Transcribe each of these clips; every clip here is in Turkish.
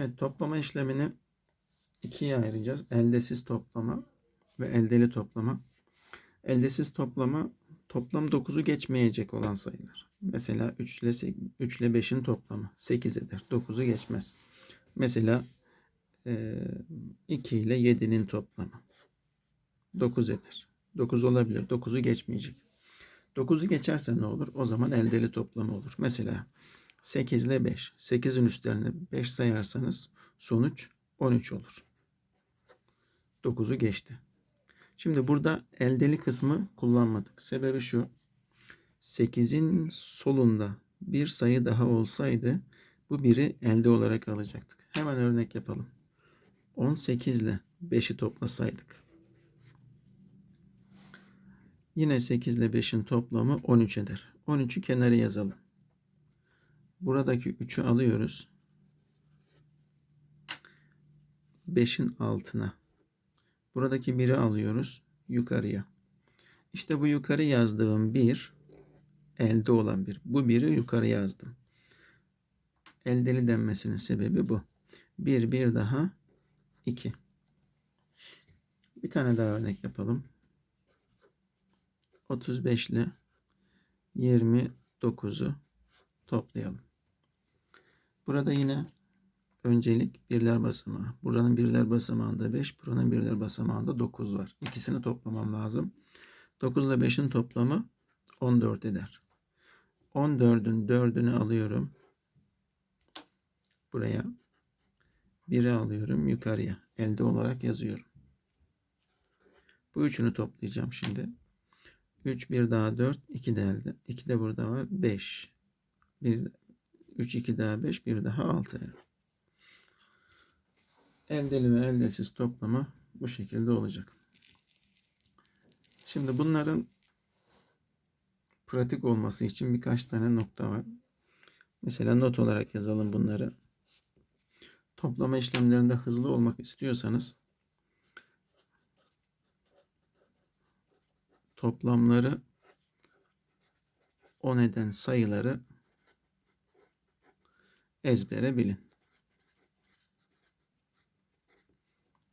Evet toplama işlemini ikiye ayıracağız. Eldesiz toplama ve eldeli toplama. Eldesiz toplama toplam 9'u geçmeyecek olan sayılar. Mesela 3 ile 3 ile 5'in toplamı 8 eder. 9'u geçmez. Mesela e, 2 ile 7'nin toplamı 9 eder. 9 olabilir. 9'u geçmeyecek. 9'u geçerse ne olur? O zaman eldeli toplama olur. Mesela 8 ile 5. 8'in üstlerine 5 sayarsanız sonuç 13 olur. 9'u geçti. Şimdi burada eldeli kısmı kullanmadık. Sebebi şu. 8'in solunda bir sayı daha olsaydı bu biri elde olarak alacaktık. Hemen örnek yapalım. 18 ile 5'i toplasaydık. Yine 8 ile 5'in toplamı 13 eder. 13'ü kenara yazalım. Buradaki 3'ü alıyoruz. 5'in altına. Buradaki 1'i alıyoruz yukarıya. İşte bu yukarı yazdığım 1 elde olan bir. Bu 1'i yukarı yazdım. Eldeli denmesinin sebebi bu. 1 bir daha 2. Bir tane daha örnek yapalım. 35 ile 29'u toplayalım. Burada yine öncelik birler basamağı. Buranın birler basamağında 5, buranın birler basamağında 9 var. İkisini toplamam lazım. 9 ile 5'in toplamı 14 eder. 14'ün 4'ünü alıyorum. Buraya 1'i alıyorum yukarıya. Elde olarak yazıyorum. Bu üçünü toplayacağım şimdi. 3 bir daha 4 2 de elde. 2 de burada var 5. 1 3 2 daha 5 bir daha 6. Eldeli ve eldesiz toplama bu şekilde olacak. Şimdi bunların pratik olması için birkaç tane nokta var. Mesela not olarak yazalım bunları. Toplama işlemlerinde hızlı olmak istiyorsanız toplamları 10 eden sayıları ezbere bilin.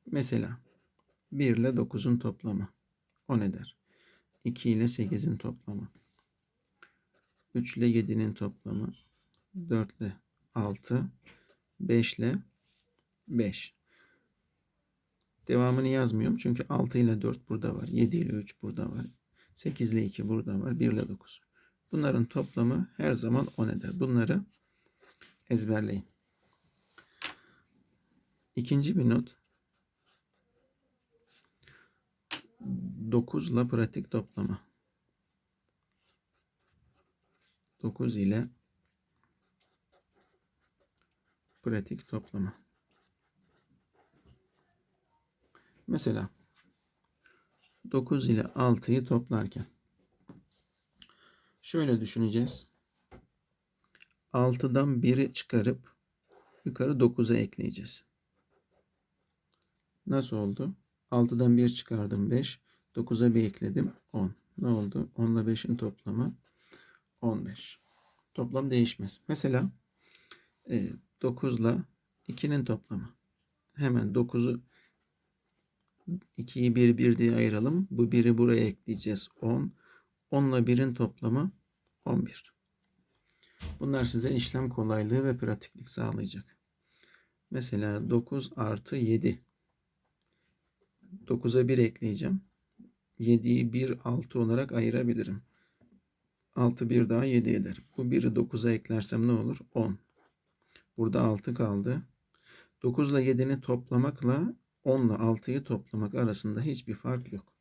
Mesela 1 ile 9'un toplamı 10 eder. 2 ile 8'in toplamı. 3 ile 7'nin toplamı. 4 ile 6. 5 ile 5. Devamını yazmıyorum çünkü 6 ile 4 burada var. 7 ile 3 burada var. 8 ile 2 burada var. 1 ile 9. Bunların toplamı her zaman 10 eder. Bunları ezberleyin. İkinci bir not. 9 ile pratik toplama. 9 ile pratik toplama. Mesela 9 ile 6'yı toplarken şöyle düşüneceğiz. 6'dan 1'i çıkarıp yukarı 9'a ekleyeceğiz. Nasıl oldu? 6'dan 1 çıkardım 5. 9'a bir ekledim 10. Ne oldu? 10 ile 5'in toplamı 15. Toplam değişmez. Mesela 9 ile 2'nin toplamı. Hemen 9'u 2'yi 1 1 diye ayıralım. Bu 1'i buraya ekleyeceğiz. 10. 10 ile 1'in toplamı 11. Bunlar size işlem kolaylığı ve pratiklik sağlayacak. Mesela 9 artı 7. 9'a 1 ekleyeceğim. 7'yi 1 6 olarak ayırabilirim. 6 bir daha 7 eder. Bu 1'i 9'a eklersem ne olur? 10. Burada 6 kaldı. 9 ile 7'ni toplamakla 10 ile 6'yı toplamak arasında hiçbir fark yok.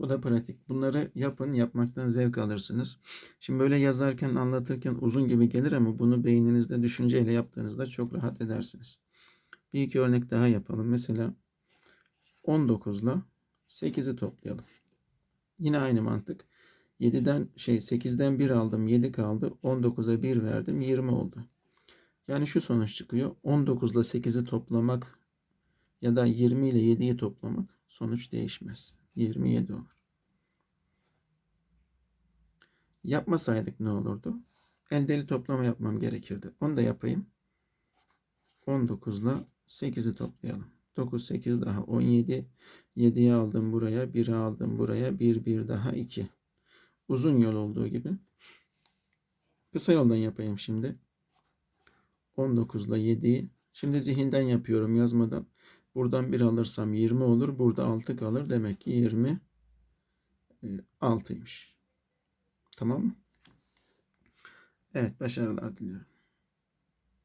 Bu da pratik. Bunları yapın, yapmaktan zevk alırsınız. Şimdi böyle yazarken, anlatırken uzun gibi gelir ama bunu beyninizde düşünceyle yaptığınızda çok rahat edersiniz. Bir iki örnek daha yapalım. Mesela 19 ile 8'i toplayalım. Yine aynı mantık. 7'den şey 8'den 1 aldım 7 kaldı. 19'a 1 verdim 20 oldu. Yani şu sonuç çıkıyor. 19 ile 8'i toplamak ya da 20 ile 7'yi toplamak sonuç değişmez. 27 olur. Yapmasaydık ne olurdu? Eldeli toplama yapmam gerekirdi. Onu da yapayım. 19 ile 8'i toplayalım. 9, 8 daha 17. 7'yi aldım buraya. 1'i aldım buraya. 1, 1 daha 2. Uzun yol olduğu gibi. Kısa yoldan yapayım şimdi. 19 ile 7'yi. Şimdi zihinden yapıyorum yazmadan. Buradan 1 alırsam 20 olur. Burada 6 kalır. Demek ki 20 6'ymış. Tamam mı? Evet başarılar diliyorum.